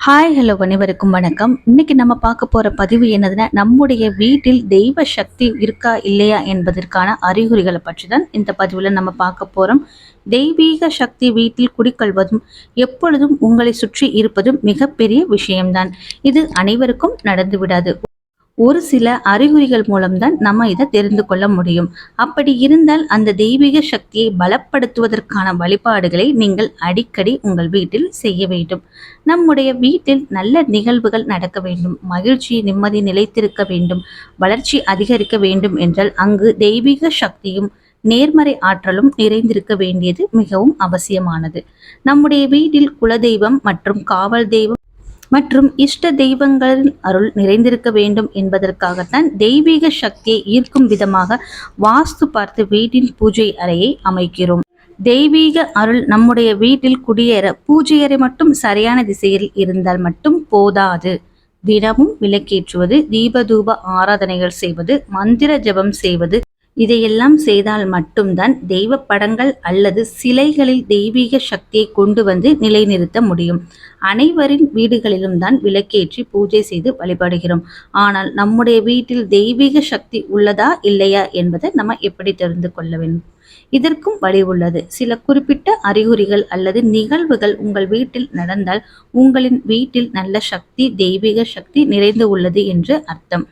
Hi hello அனைவருக்கும் வணக்கம். இன்னைக்கு நம்ம பார்க்க போகிற பதிவு என்னதுன்னா நம்முடைய வீட்டில் தெய்வ சக்தி இருக்கா இல்லையா என்பதற்கான அறிகுறிகளை பற்றி தான் இந்த பதிவில் நம்ம பார்க்க போகிறோம் தெய்வீக சக்தி வீட்டில் குடிக்கொள்வதும் எப்பொழுதும் உங்களை சுற்றி இருப்பதும் மிகப்பெரிய விஷயம்தான். இது அனைவருக்கும் நடந்து விடாது ஒரு சில அறிகுறிகள் மூலம்தான் நம்ம இதை தெரிந்து கொள்ள முடியும். அப்படி இருந்தால் அந்த தெய்வீக சக்தியை பலப்படுத்துவதற்கான வழிபாடுகளை நீங்கள் அடிக்கடி உங்கள் வீட்டில் செய்ய வேண்டும். நம்முடைய வீட்டில் நல்ல நிகழ்வுகள் நடக்க வேண்டும். மகிழ்ச்சி நிம்மதி நிலைத்திருக்க வேண்டும். வளர்ச்சி அதிகரிக்க வேண்டும் என்றால் அங்கு தெய்வீக சக்தியும் நேர்மறை ஆற்றலும் நிறைந்திருக்க வேண்டியது மிகவும் அவசியமானது. நம்முடைய வீட்டில் குலதெய்வம் மற்றும் காவல் தெய்வம் மற்றும் இஷ்ட தெய்வங்களின் அருள் நிறைந்திருக்க வேண்டும் என்பதற்காகத்தான் தெய்வீக சக்தியை ஈர்க்கும் விதமாக வாஸ்து பார்த்து வீட்டின் பூஜை அறையை அமைக்கிறோம். தெய்வீக அருள் நம்முடைய வீட்டில் குடியேற பூஜையறை மட்டும் சரியான திசையில் இருந்தால் மட்டும் போதாது. தினமும் விளக்கேற்றுவது தீபதூப ஆராதனைகள் செய்வது மந்திர ஜபம் செய்வது இதையெல்லாம் செய்தால் மட்டும்தான் தெய்வ படங்கள் அல்லது சிலைகளில் தெய்வீக சக்தியை கொண்டு வந்து நிலைநிறுத்த முடியும். அனைவரின் வீடுகளிலும் தான் விளக்கேற்றி பூஜை செய்து வழிபடுகிறோம். ஆனால் நம்முடைய வீட்டில் தெய்வீக சக்தி உள்ளதா இல்லையா என்பதை நம்ம எப்படி தெரிந்து கொள்ள வேண்டும்? இதற்கும் வழி உள்ளது. சில குறிப்பிட்ட அறிகுறிகள் அல்லது நிகழ்வுகள் உங்கள் வீட்டில் நடந்தால் உங்களின் வீட்டில் நல்ல சக்தி தெய்வீக சக்தி நிறைந்து உள்ளது என்று அர்த்தம்.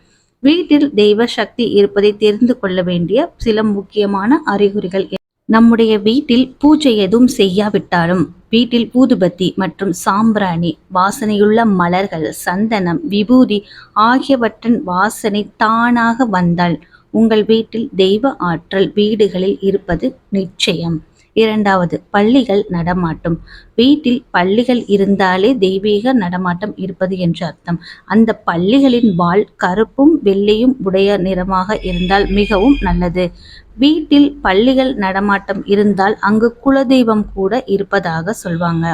வீட்டில் தெய்வ சக்தி இருப்பதை தெரிந்து கொள்ள வேண்டிய சில முக்கியமான அறிகுறிகள் நம்முடைய வீட்டில் பூஜை எதுவும் செய்யாவிட்டாலும் வீட்டில் ஊதுபத்தி மற்றும் சாம்பிராணி வாசனையுள்ள மலர்கள் சந்தனம் விபூதி ஆகியவற்றின் வாசனை தானாக வந்தால் உங்கள் வீட்டில் தெய்வ ஆற்றல் வீடுகளில் இருப்பது நிச்சயம். இரண்டாவது பள்ளிகள் நடமாட்டம். வீட்டில் பள்ளிகள் இருந்தாலே தெய்வீக நடமாட்டம் இருப்பது என்று அர்த்தம். அந்த பள்ளிகளின் வால் கருப்பும் வெள்ளையும் உடைய நிறமாக இருந்தால் மிகவும் நல்லது. வீட்டில் பள்ளிகள் நடமாட்டம் இருந்தால் அங்கு குலதெய்வம் கூட இருப்பதாக சொல்வாங்க.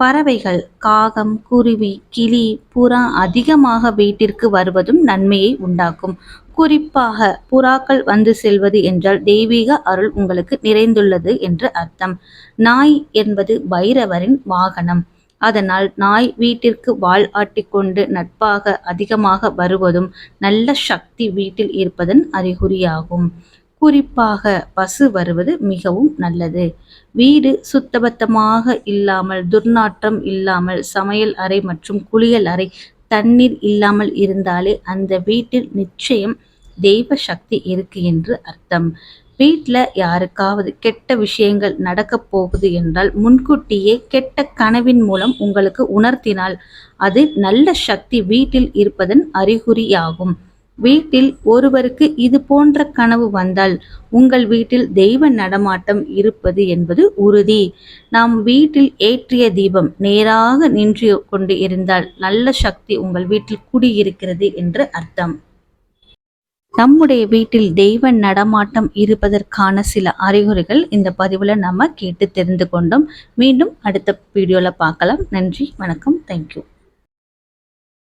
பறவைகள் காகம் குருவி கிளி புறா அதிகமாக வீட்டிற்கு வருவதும் நன்மையை உண்டாக்கும். குறிப்பாக புறாக்கள் வந்து செல்வது என்றால் தெய்வீக அருள் உங்களுக்கு நிறைந்துள்ளது என்று அர்த்தம். நாய் என்பது பைரவரின் வாகனம். அதனால் நாய் வீட்டிற்கு வால் ஆட்டிக்கொண்டு நட்பாக அதிகமாக வருவதும் நல்ல சக்தி வீட்டில் இருப்பதன் அறிகுறியாகும். குறிப்பாக பசு வருவது மிகவும் நல்லது. வீடு சுத்தபத்தமாக இல்லாமல் துர்நாற்றம் இல்லாமல் சமையல் அறை மற்றும் குளியல் அறை தண்ணீர் இல்லாமல் இருந்தாலே அந்த வீட்டில் நிச்சயம் தெய்வ சக்தி இருக்கு என்று அர்த்தம். வீட்டில் யாருக்காவது கெட்ட விஷயங்கள் நடக்கப் போகுது என்றால் முன்கூட்டியே கெட்ட கனவின் மூலம் உங்களுக்கு உணர்த்தினால் அது நல்ல சக்தி வீட்டில் இருப்பதன் அறிகுறியாகும். வீட்டில் ஒருவருக்கு இது போன்ற கனவு வந்தால் உங்கள் வீட்டில் தெய்வ நடமாட்டம் இருப்பது என்பது உறுதி. நாம் வீட்டில் ஏற்றிய தீபம் நேராக நின்று கொண்டு இருந்தால் நல்ல சக்தி உங்கள் வீட்டில் குடியிருக்கிறது என்று அர்த்தம். நம்முடைய வீட்டில் தெய்வ நடமாட்டம் இருப்பதற்கான சில அறிகுறிகள் இந்த பதிவில் நம்ம கேட்டு தெரிந்து கொண்டோம். மீண்டும் அடுத்த வீடியோவில் பார்க்கலாம். நன்றி வணக்கம் தேங்க்யூ